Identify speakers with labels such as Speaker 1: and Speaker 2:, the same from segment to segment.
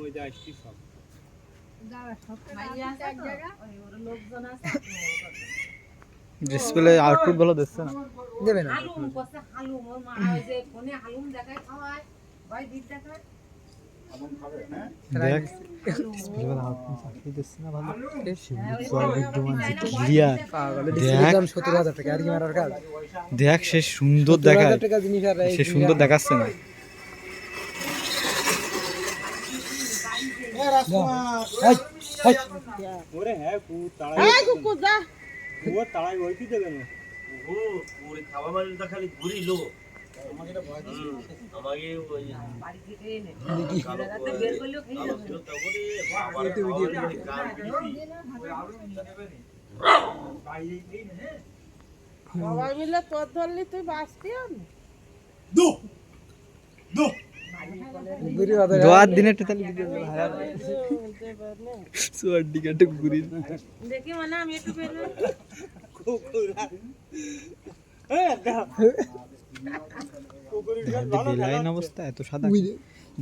Speaker 1: ওই যা আসছি সব।
Speaker 2: ডিসপ্লে আউটপুট ভালো দিচ্ছে না।
Speaker 3: দেবে না।
Speaker 4: হালুম কষা হালুম ওর মা ওই যে ফোনে হালুম দেখায় খাওয়ায় ভাই দিদ দেখায়।
Speaker 2: দেখ ডিসপ্লে ভালো আউটপুট চাকরি দিচ্ছে না ভালো। ক্লিয়ার দেখ।
Speaker 3: ডিসপ্লে হাজার টাকা আর কি মারার কাজ।
Speaker 2: দেখ সে সুন্দর দেখায়।
Speaker 3: আর
Speaker 2: সে সুন্দর দেখাচ্ছে না।
Speaker 1: হ্যাঁ কু তাড়াই ও তাড়াই হইতে দেবে না
Speaker 5: ও ওরে খাওয়া মানে খালি ঘুরিলো আমাকে ওই
Speaker 4: বাড়ি থেকে এনে রাতে বের করলেও খেয়ে যাবে
Speaker 5: ছিল তারপরে বাবার খাওয়া কার দিবি
Speaker 6: সবাই মিলে তোর ধরলি তুই বাঁচতি
Speaker 3: বাজারে
Speaker 2: দোয়ার দিনে একটু তাহলে ভিডিও সোয়ার দিকে একটু ঘুরি
Speaker 6: দেখি মানে আমি একটু বের হই।
Speaker 2: অবস্থা এত সাদা।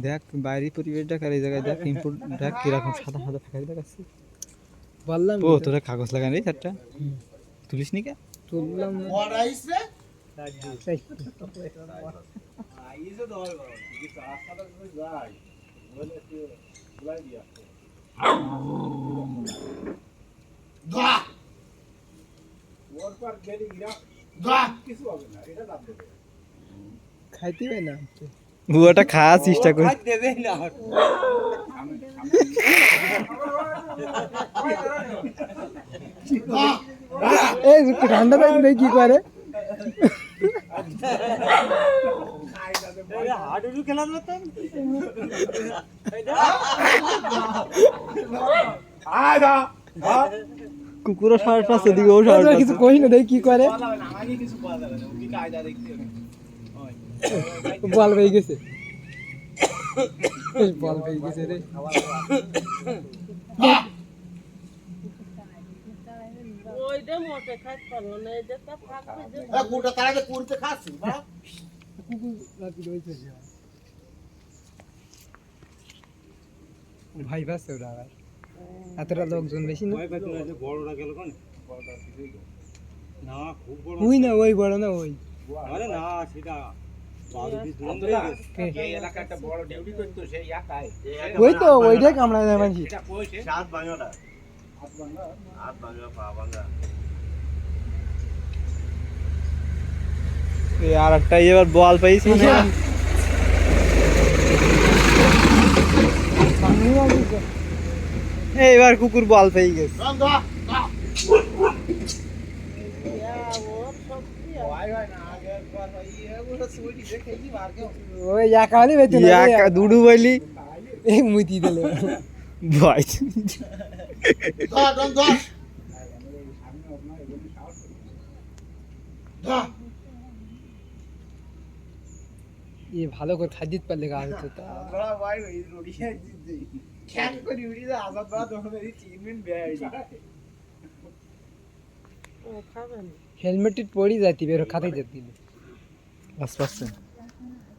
Speaker 2: দেখ বাইরে পরিবেশ দেখ আর এই জায়গায় দেখ ইনপুট দেখ কীরকম সাদা সাদা ফাঁকা দেখাচ্ছে।
Speaker 3: বললাম
Speaker 2: ও তোরা কাগজ লাগান রে চারটা তুলিস নি কে?
Speaker 3: তুললাম খাইতে পাই না
Speaker 2: বুয়াটা খাওয়ার চেষ্টা করি।
Speaker 1: দেবে না।
Speaker 3: এই ঠান্ডা থাকবে কি করে?
Speaker 1: হাডুডু
Speaker 2: কুকুরও সার পাচ্ছে এদিকে ও সার
Speaker 3: তোরা কিছু কই না দেখি কি করে। বল পেয়ে গেছে। বল পেয়ে গেছে রে।
Speaker 6: ওইটা মোটে খাইতে পারব না এটা তো যে
Speaker 3: ভাই পাচ্ছে ওরা আবার। এতটা লোকজন বেশি না?
Speaker 1: ভয় পাচ্ছি না যে বড়রা গেল কোন না খুব বড়
Speaker 3: ওই না ওই বড় না ওই।
Speaker 1: আরে না সেটা
Speaker 3: ওই তো ওইটাই যায় মানছি
Speaker 5: সাত পা
Speaker 2: আর একটা এবার বল পাইছি এই এবার কুকুর বল পেয়ে গেছে। দুডু বলি
Speaker 3: এই মুতি দিলে।
Speaker 2: ভয়
Speaker 3: এ ভালো করে খাদ্য পারলে গা হতো তা
Speaker 6: ও খাবে না
Speaker 3: হেলমেট পরি যাইতি বের খাতে যেতি
Speaker 2: বাস পাচ্ছে